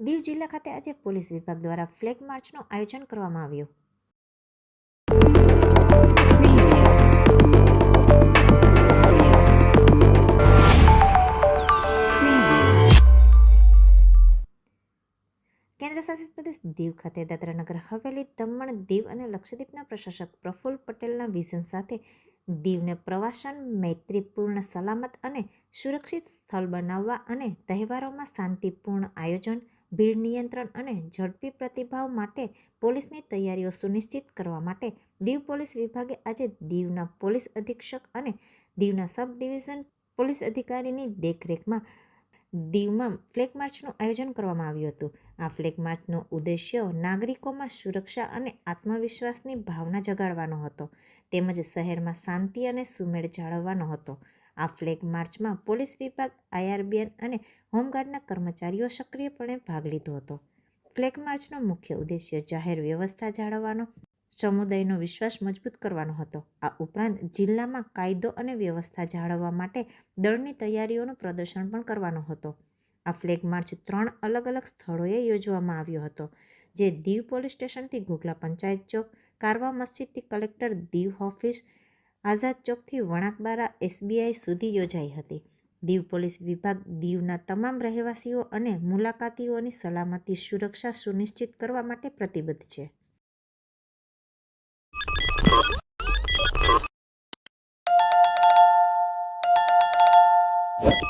દીવ જિલ્લા ખાતે આજે પોલીસ વિભાગ દ્વારા ફ્લેગ માર્ચનું આયોજન કરવામાં આવ્યું. કેન્દ્રશાસિત પ્રદેશ દીવ ખાતે દાદરાનગર હવેલી દમણ દીવ અને લક્ષદ્વીપના પ્રશાસક પ્રફુલ્લ પટેલના વિઝન સાથે દીવને પ્રવાસન, મૈત્રીપૂર્ણ સલામત અને સુરક્ષિત સ્થળ બનાવવા અને તહેવારોમાં શાંતિપૂર્ણ આયોજન ભીડ નિયંત્રણ અને ઝડપી પ્રતિભાવ માટે પોલીસની તૈયારીઓ સુનિશ્ચિત કરવા માટે દીવ પોલીસ વિભાગે આજે દીવના પોલીસ અધિક્ષક અને દીવના સબ ડિવિઝન પોલીસ અધિકારીની દેખરેખમાં દીવમાં ફ્લેગ માર્ચનું આયોજન કરવામાં આવ્યું હતું. આ ફ્લેગ માર્ચનો ઉદ્દેશ્ય નાગરિકોમાં સુરક્ષા અને આત્મવિશ્વાસની ભાવના જગાડવાનો હતો, તેમજ શહેરમાં શાંતિ અને સુમેળ જાળવવાનો હતો. આ ફ્લેગ માર્ચમાં પોલીસ વિભાગ, આઈઆરબીએન અને હોમગાર્ડના કર્મચારીઓ સક્રિયપણે ભાગ લીધો હતો. ફ્લેગ માર્ચનો મુખ્ય ઉદ્દેશ્ય જાહેર વ્યવસ્થા જાળવવાનો, સમુદાયનો વિશ્વાસ મજબૂત કરવાનો હતો. આ ઉપરાંત જિલ્લામાં કાયદો અને વ્યવસ્થા જાળવવા માટે દળની તૈયારીઓનું પ્રદર્શન પણ કરવાનો હતો. આ ફ્લેગ માર્ચ ત્રણ અલગ અલગ સ્થળોએ યોજવામાં આવ્યો હતો, જે દીવ પોલીસ સ્ટેશનથી ઘોઘલા પંચાયત ચોક, કારવા મસ્જિદથી કલેક્ટર દીવ ઓફિસ આઝાદ ચોકથી વણાકબારા એસબીઆઈ સુધી યોજાઈ હતી દીવ પોલીસ વિભાગ દીવના તમામ રહેવાસીઓ અને મુલાકાતીઓની સલામતી સુરક્ષા સુનિશ્ચિત કરવા માટે પ્રતિબદ્ધ છે What?